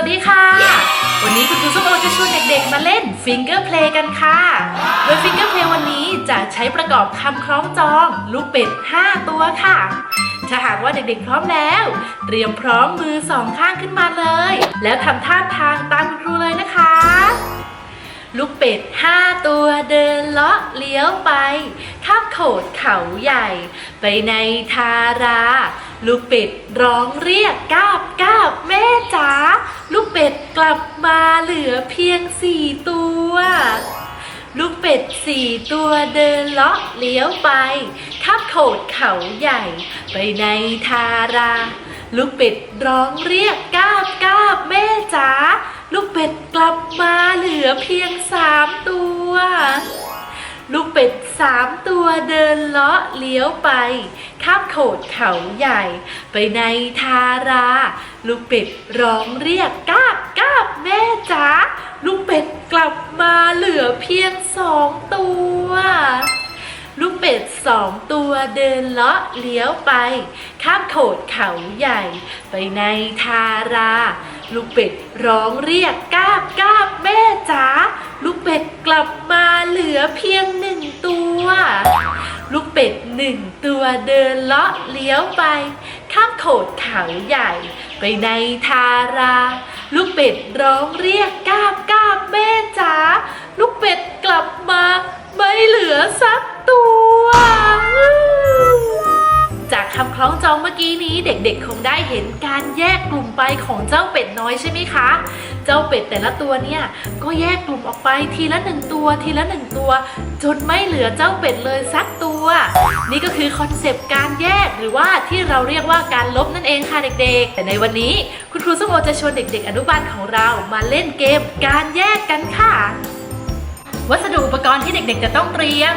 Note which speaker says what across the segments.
Speaker 1: วัสดีค่ะ วันนี้คุณครูส้มโอจะชวนเด็กๆ มาเล่น Finger Play กันค่ะ โดย Finger Play วันนี้จะใช้ประกอบคำคล้องจอง ลูกเป็ด 5 ตัวค่ะ ถ้าหากว่าเด็กๆพร้อมแล้ว เตรียมพร้อมมือสองข้างขึ้นมาเลย แล้วทำท่าทางตามคุณครูเลยนะคะ ลูกเป็ดห้าตัวเดินเลาะเลี้ยวไปข้ามโขดเขาใหญ่ ไปในทารา ลูกเป็ดร้องเรียกกาบกาบแม่จ๋าลูกเป็ดกลับมาเหลือเพียงสี่ตัว ลูกเป็ดสี่ตัวเดินเลาะเลี้ยวไปข้ามโขดเขาใหญ่ ไปในทารา ลูกเป็ดร้องเรียกกาบกาบแม่จ๋าลูกเป็ดกลับมาเหลือเพียงสามตัว ลูกเป็ดสามตัวเดินเลาะเลี้ยวไป ข้ามโขดเขาใหญ่ ไปในทารา ลูกเป็ดร้องเรียกกาบกาบแม่จ๋าลูกเป็ดกลับมาเหลือเพียงสองตัว ลูกเป็ดสองตัวเดินเลาะเลี้ยวไป ข้ามโขดเขาใหญ่ ไปในทารา ลูกเป็ดร้องเรียกกาบกาบแม่จ๋าลูกเป็ดกลับมาเหลือเพียงหนึ่งตัว ลูกเป็ดหนึ่งตัวเดินเลาะเลี้ยวไป ข้ามโขดเขาใหญ่ ไปในทารา ลูกเป็ดร้องเรียกกาบกาบแม่จ๋าลูกเป็ดกลับมา ไม่เหลือสัก คำคล้องจองเมื่อกี้นี้เด็กๆคงได้เห็นการแยกกลุ่มไปของเจ้าเป็ดน้อยใช่ไหมคะ เจ้าเป็ดแต่ละตัวเนี่ยก็แยกกลุ่มออกไปทีละหนึ่งตัว ทีละหนึ่งตัว จนไม่เหลือเจ้าเป็ดเลยสักตัว นี่ก็คือคอนเซปต์การแยกหรือว่าที่เราเรียกว่าการลบนั่นเองค่ะเด็กๆ แต่ในวันนี้คุณครูส้มโอจะชวนเด็ก ๆ อนุบาลของเรามาเล่นเกม การแยกกันค่ะ วัสดุอุปกรณ์ที่เด็กๆ จะต้องเตรียม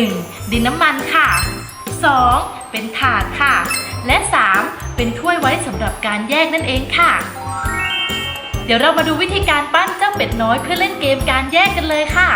Speaker 1: 1. ดินน้ำมันค่ะ 2. เป็นถาดค่ะ และ 3. เป็นถ้วยไว้สำหรับการแยกนั่นเองค่ะ เดี๋ยวเรามาดูวิธีการปั้นเจ้าเป็ดน้อยเพื่อเล่นเกมการแยกกันเลยค่ะ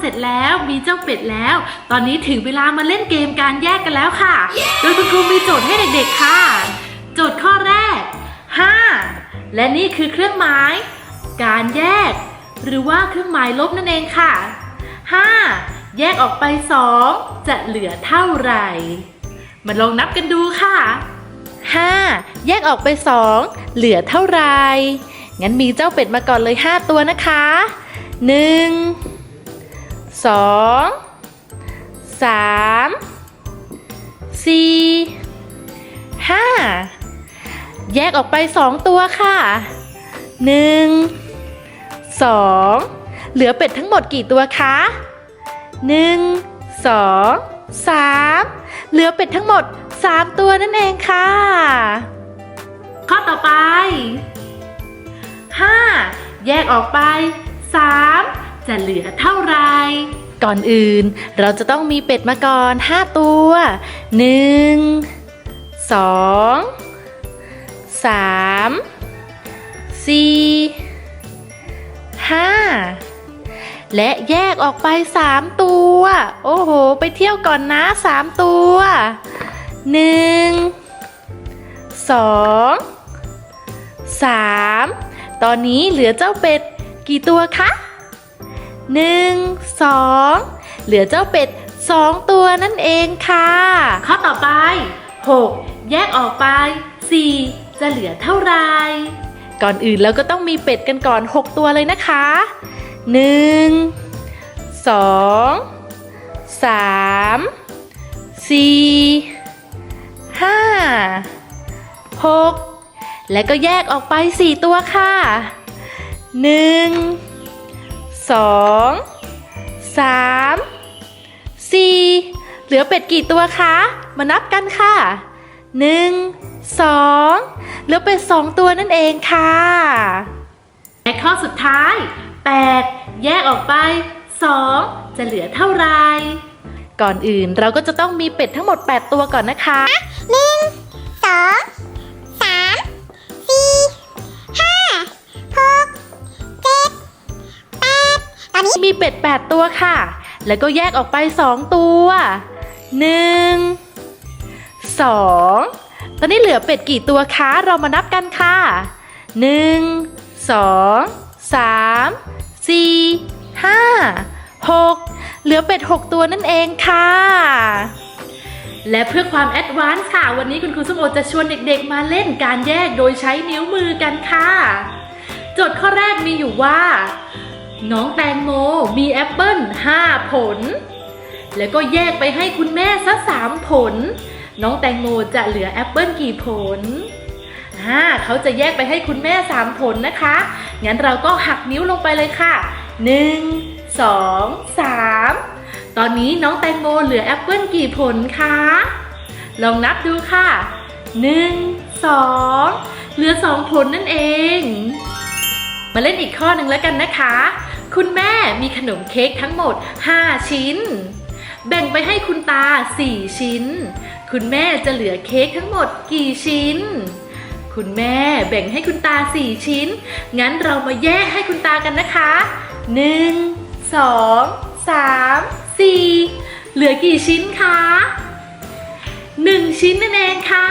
Speaker 1: เสร็จแล้วมีเจ้าเป็ดแล้ว ตอนนี้ถึงเวลามาเล่นเกมการแยกกันแล้วค่ะ โดยคุณครูมีโจทย์ให้เด็กๆค่ะ โจทย์ข้อแรก 5 และนี่คือเครื่องหมาย การแยก หรือว่าเครื่องหมายลบนั่นเองค่ะ 5 แยกออกไป 2 จะเหลือเท่าไหร่ มาลองนับกันดูค่ะ 5 แยกออกไป 2 เหลือเท่าไหร่งั้นมีเจ้าเป็ดมาก่อนเลย 5 ตัวนะคะหนึ่ง สองสามสี่ห้าแยกออกไปสองตัวค่ะหนึ่งสองเหลือเป็ดทั้งหมดกี่ตัวคะหนึ่งสองสามเหลือเป็ดทั้งหมดสามตัวนั่นเองค่ะ ข้อต่อไป5แยกออกไป3 จะเหลือเท่าไหรก่อนอื่นเราจะต้องมีเป็ดมาก่อน 5 ตัว 1 2 3 4 5 และแยกออกไป 3 ตัว โอ้โห ไปเที่ยวก่อนนะ 3 ตัว 1 2 3 ตอนนี้เหลือเจ้าเป็ดกี่ตัวคะ หนึ่งสองเหลือเจ้าเป็ดสองตัวนั่นเองค่ะ ข้อต่อไป 6 แยกออกไป 4 จะเหลือเท่าไหรก่อนอื่นเราก็ต้องมีเป็ดกันก่อน 6 ตัวเลยนะคะ 1 2สามสี่ห้าหกและก็แยกออกไปสี่ตัวค่ะหนึ่ง สองสามสี่เหลือเป็ดกี่ตัวคะ มานับกันค่ะหนึ่งสองเหลือเป็ดสองตัวนั่นเองค่ะและข้อสุดท้าย8แยกออกไป2จะเหลือเท่าไหรก่อนอื่นเราก็จะต้องมีเป็ดทั้งหมด 8 ตัวก่อนนะคะ เป็ด 8 ตัวค่ะ แล้วก็แยกออกไป 2 ตัว 1 2 ตอนนี้เหลือเป็ดกี่ตัวคะ เรามานับกันค่ะ 1 2 3 4 5 6 เหลือเป็ด 6 ตัวนั่นเองค่ะ และเพื่อความแอดวานซ์ค่ะ วันนี้คุณครูส้มโอจะชวนเด็กๆ มาเล่นการแยกโดยใช้นิ้วมือกันค่ะ โจทย์ข้อแรกมีอยู่ว่า น้องแตงโมมีแอปเปิ้ล5 ผล แล้วก็แยกไปให้คุณแม่ซะ3ผล น้องแตงโมจะเหลือแอปเปิ้ลกี่ผลอ่าเขาจะแยกไปให้คุณแม่3ผลนะคะ งั้นเราก็หักนิ้วลงไปเลยค่ะ1 2 3ตอนนี้น้องแตงโมเหลือแอปเปิ้ลกี่ผลคะ ลองนับดูค่ะ1 2เหลือ2ผลนั่นเอง มาเล่นอีกข้อหนึ่งแล้วกันนะคะ คุณแม่มีขนมเค้กทั้งหมด 5 ชิ้น แบ่งไปให้คุณตา 4 ชิ้น คุณแม่จะเหลือเค้กทั้งหมดกี่ชิ้น คุณแม่แบ่งให้คุณตา 4 ชิ้น งั้นเรามาแยกให้คุณตากันนะคะ 1 2 3 4 เหลือกี่ชิ้นคะ 1 ชิ้นนั่นเองค่ะ